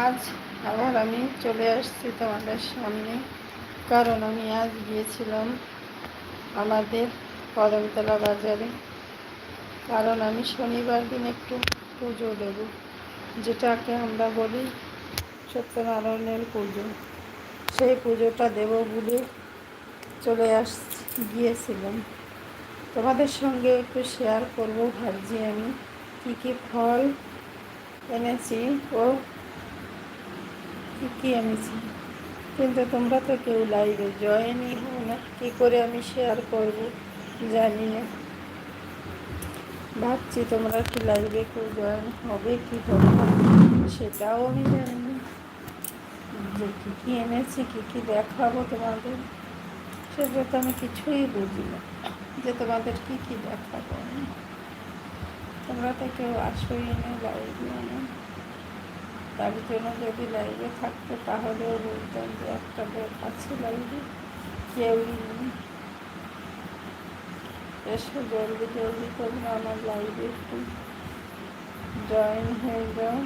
আজ আবার আমি চলে আসছি তোমাদের সামনে, কারণ আমি আজ গিয়েছিলাম আমাদের কদমতলা বাজারে। কারণ আমি শনিবার দিন একটু পুজো দেব, যেটাকে আমরা বলি সত্যনারায়ণের পুজো। সেই পুজোটা দেব বলে চলে আস, গিয়েছিলাম। তোমাদের সঙ্গে একটু শেয়ার করব, ভাবছি আমি কী কী ফল এনেছি ও কী এনেছি কিন্তু তোমরা তো কেউ লাইভে জয়েনই হো না। কী করে আমি শেয়ার করব জানি না। ভাবছি তোমরা কি লাইভে কেউ জয়েন হবে কি হবে সেটাও আমি জানি না। যে কী কী এনেছি, কী কী দেখাবো তোমাদের সেটা তো আমি কিছুই বুঝি না, যে তোমাদের কী কী দেখাবো আমি। তোমরা তো কেউ আসোই না, লাইভে না। তার জন্য যদি লাইভে থাকতো তাহলেও বলতাম যে একটা লোক আছে লাইভে কেউই নেই। এসে জলদি জলদি তোমরা আমার লাইভে একটু জয়েন হয়ে যাও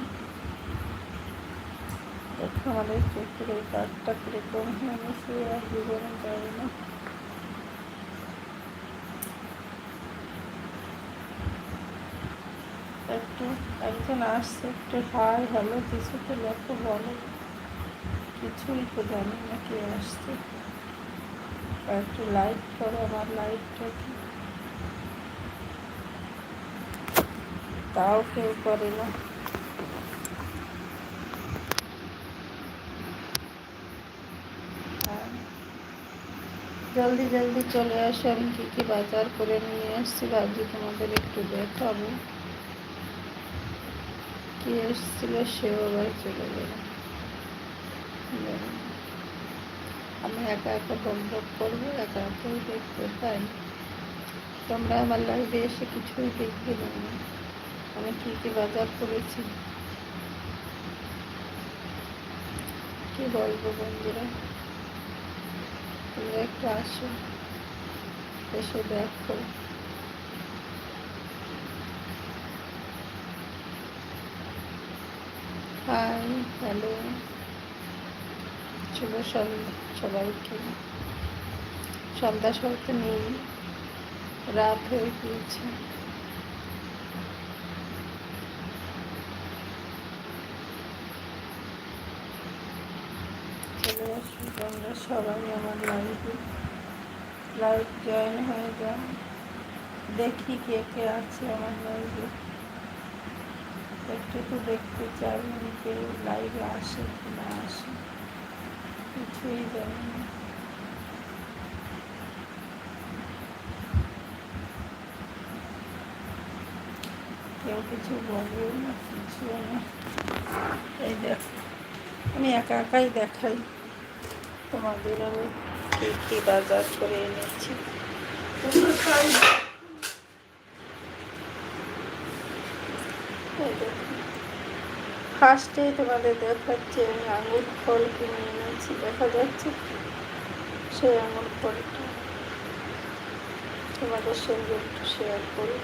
দেখো আমাদের চোখের এই কাঠটা কীরকম হয়ে গেছে আর জীবনে যাবে না একটু একজন আসছে, একটু হাই হ্যালো কিছু তো লেখো, বলো। কিছুই তো জানি না কে আসছে। একটু লাইক করো আমার লাইকটা কি তাও কেউ করে না। হ্যাঁ। জলদি জলদি চলে আসো, আমি কী কী বাজার করে নিয়ে এসছি ভাবছি তোমাদের একটু দেখাবো। কি এসেছিল সেও আবার চলে গেল। আমি একা একা বন্ধ করব, একা একাই দেখতে পাই। তোমরা আমার লাইভে এসে কিছুই দেখবে না। আমি কী কী বাজার করেছি? কি বলব বন্ধুরা? তোমরা একটু আসো, এসে দেখো। হাই হ্যালো শুভ সন্ধ্যা সবাইকে সন্ধ্যা সবাইকে নেই, রাত হয়ে গিয়েছে। চলে আসুন তোমরা সবাই আমার লাইভে লাইভ জয়েন হয়ে যাও। দেখি কে কে আছে আমার লাইভে একটু তো দেখতে চাই আমি কেউ লাইভে আসে কি না আসে। কিছুই জানি না। কেউ কিছু বলেও না কিছু না। এই দেখ, আমি একা একাই দেখাই। তোমাদের আমি কী বাজার করে এনেছি। ফার্স্টেই তোমাদের দেখাচ্ছি আমি আঙুর ফল কিনে এনেছি। দেখা যাচ্ছে সেই আঙুর ফলটা। তোমাদের সঙ্গে একটু শেয়ার করি।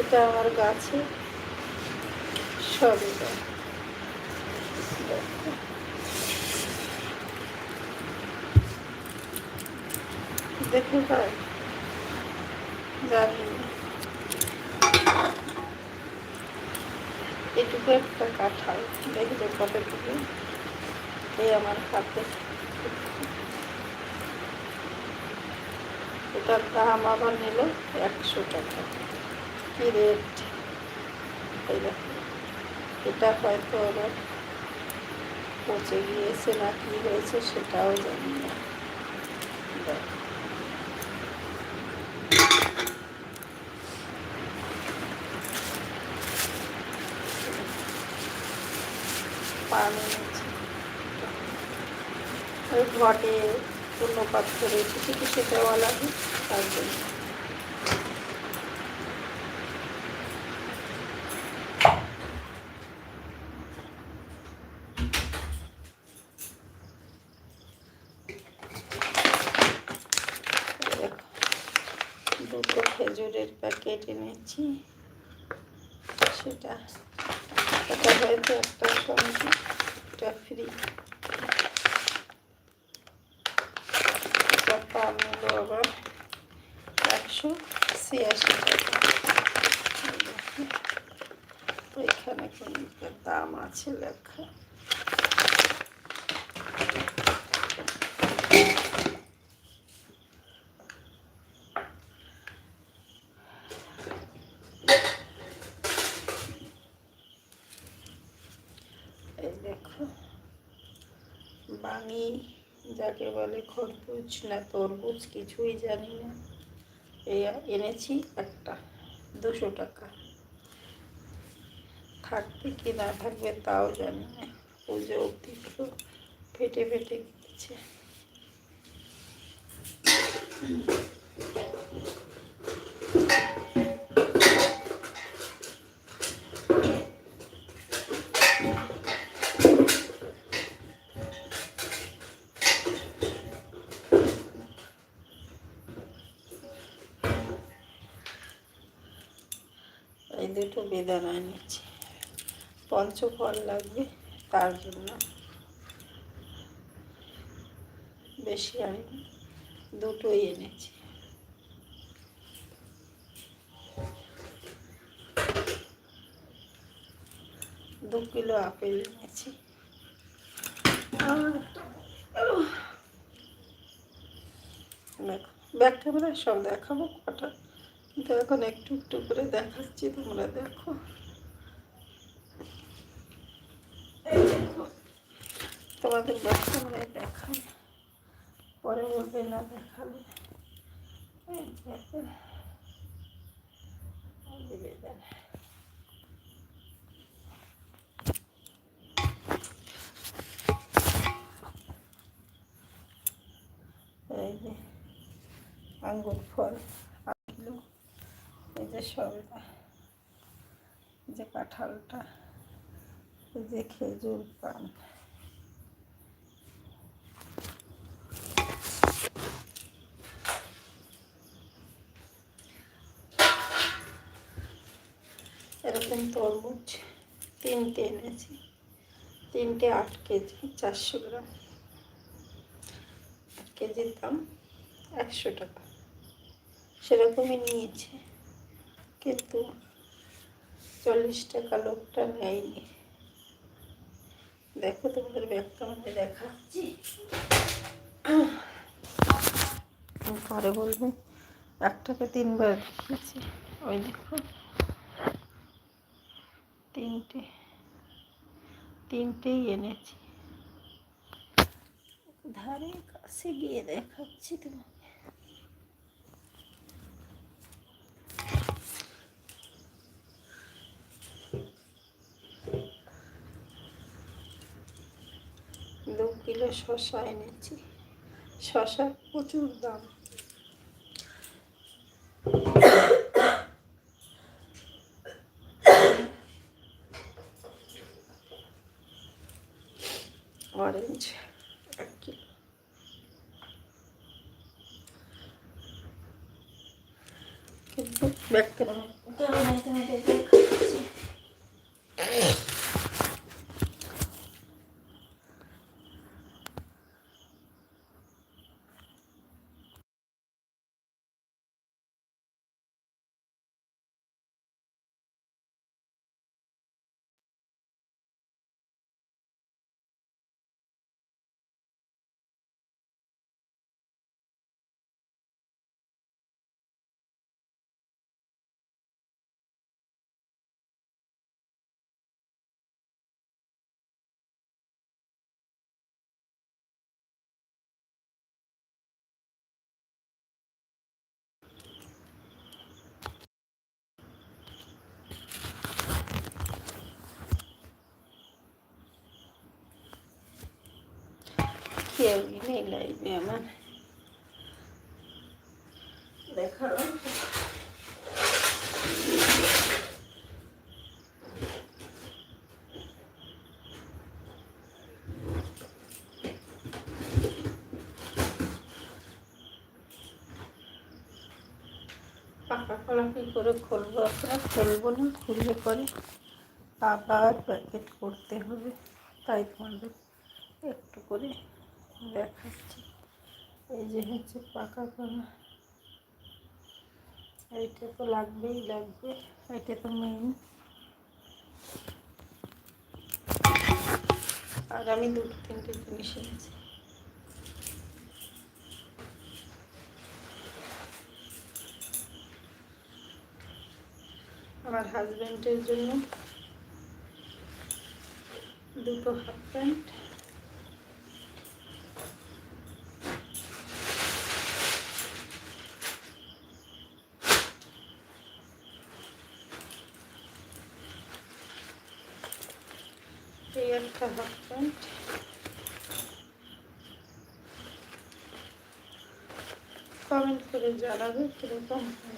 এটা আমার গাছে সবই দেখো। দেখে পাই জানি না এটুকু একটা কাঁঠাল। দেখবে কতটুকু। এই আমার হাতে। এটার দাম আবার নিল একশো টাকা। কী রেট? এই এটা হয়তো আবার পচে গিয়েছে না কি হয়েছে সেটাও জানি না দেখো ঘটে পূর্ণ পাত্র আলাদা তার জন্য। দুটো খেজুরের প্যাকেট এনেছি। সেটা হয়তো একটা সঙ্গে এটা ফ্রি পার নিল আবার একশো ছিয়াশি টাকা এখানে কোন দাম আছে লেখা এই দেখো বাঙি যাকে বলে খরবুজ না তরমুজ কিছুই জানি না। এই এনেছি একটা, দুশো টাকা। থাকবে কি না থাকবে তাও জানি না। পুজো অব্দি তো ফেটে ফেটে গেছে এই দুটো বেদানা নিচ্ছি পঞ্চফল লাগবে, তার জন্য। বেশি আমি দুটোই এনেছি। দু কিলো আপেল এনেছি। দেখো ব্যাক ক্যামেরায় সব দেখাবো। এখন একটু একটু করে দেখাচ্ছি, তোমরা দেখো। তোমাদের ব্যাক ক্যামেরায় দেখাই পরে বলবে না দেখালে এই যে আঙ্গুর ফল। সবটা। যে কাঁঠালটা যে খেজুর পান। এরকম তরমুজ তিনটে এনেছি। তিনটে আট কেজি, চারশো গ্রাম। আট কেজির দাম একশো টাকা। সেরকমই নিয়েছে। কিন্তু চল্লিশ টাকা লোকটা নেয়নি। দেখো তোমাদের ব্যাগটা আমাকে দেখাচ্ছি। পরে বলবে। একটাকে তিনবার দেখিয়েছি। ওই দেখো। তিনটে। তিনটেই এনেছি। ধারে কাছে গিয়ে দেখাচ্ছি তোমাকে দু কিলো শশা এনেছি। শশা প্রচুর দাম। অরেঞ্জ এক কিলো। কিন্তু ব্যাগটা তোমাদের দেখাচ্ছি কেউই নেই লাইভে আমার। দেখা পাকা কী করে খুলবো, আপনারা খুলবো না, খুললে পরে আবার প্যাকেট করতে হবে। তাই তোমাদের একটু করে দেখাচ্ছি। এই যে হচ্ছে পাকা কলা। এইটা তো লাগবেই, লাগবে। এটা তো মেন আর আমি দুটো তিনটে জিনিস এনেছি। আমার হাজব্যান্ডের জন্য দুটো হাফ প্যান্ট এই একটা হাফ প্যান্ট কমেন্ট করে জানাবে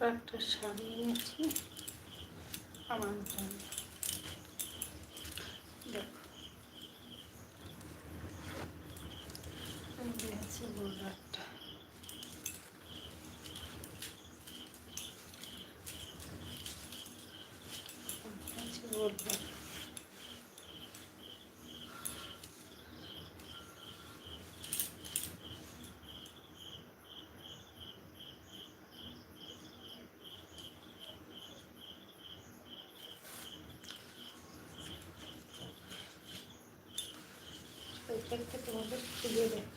একটা শাড়ি নিয়েছি। আমার জন্য। দেখো। আছে বোর্ডারটা। আছে বোর্ডার ওইটাকে তোমাদের খুলে দেখাই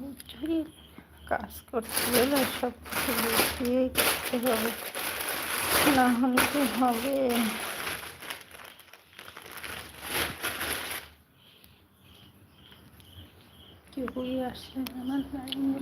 সব কাজ করতে গেলে সব কিছু গুছিয়েই করতে হবে। না হলে কি হবে। কেউই আসছে না আমার লাইনে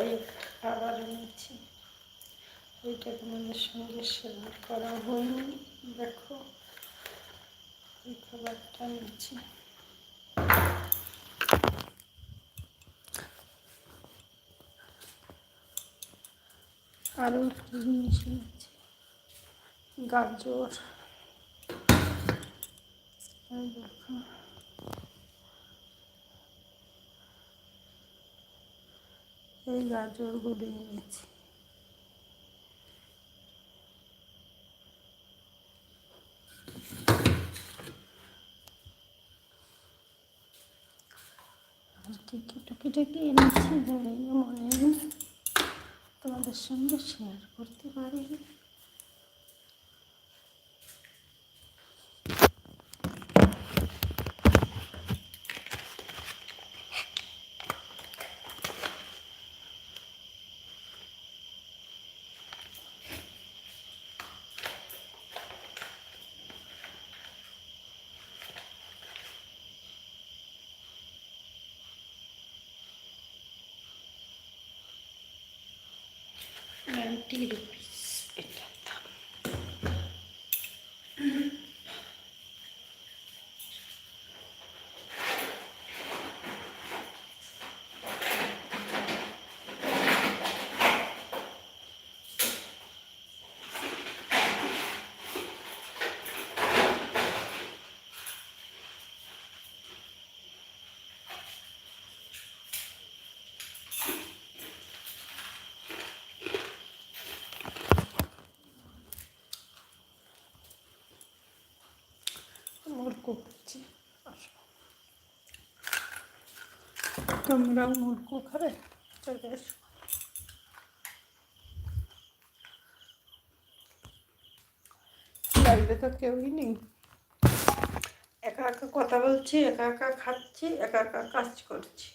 তাই খাবার এনেছি। ওইটা তোমাদের সঙ্গে শেয়ার করা হয়নি। দেখো এই খাবারটা নিচ্ছি আরও জিনিস নিচ্ছি গাজর। এই দেখো এই গাজর গুলি নিয়েছি। টিকি টুকিটাকি এনেছি মনে তোমাদের সঙ্গে শেয়ার করতে পারিনি। Ninety rupees. ഇല്ല তোমরাও মুরগো খাবে চলে তো কেউই নেই। একা একা কথা বলছি, একা একা খাচ্ছি, একা একা কাজ করছি।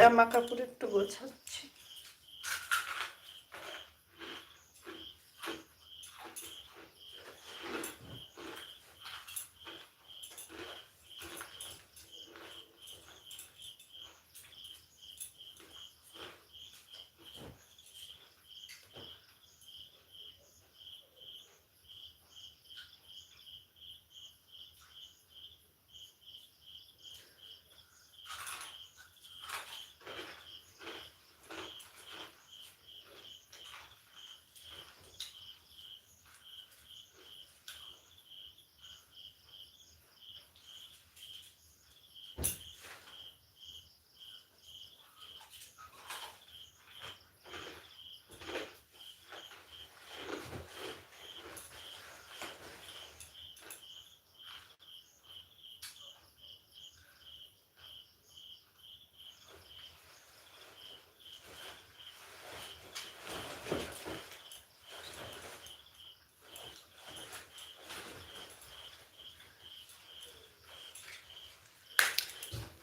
জামা কাপড় একটু গোছাচ্ছি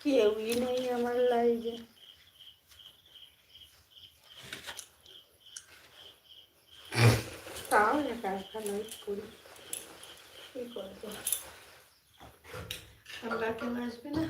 কেউই নেই আমার লাইফে তাও একা একা লাইফ করি? কি করব? আমরা কেউ আসবে না?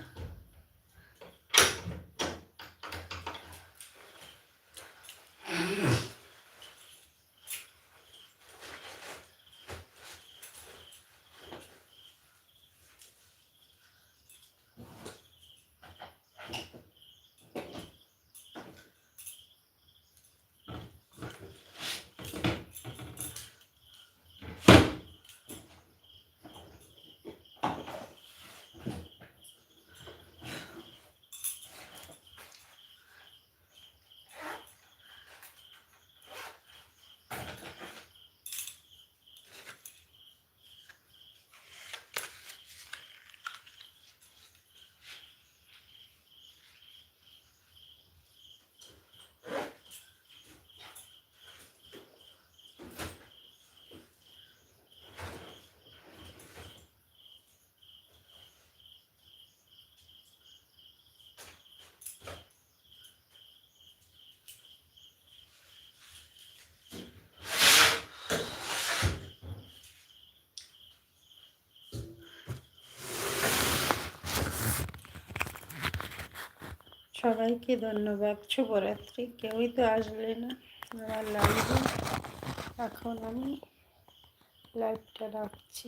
সবাইকে ধন্যবাদ। শুভরাত্রি। কেউই তো আসলে না। আমার লাইভে এখন আমি লাইভটা রাখছি।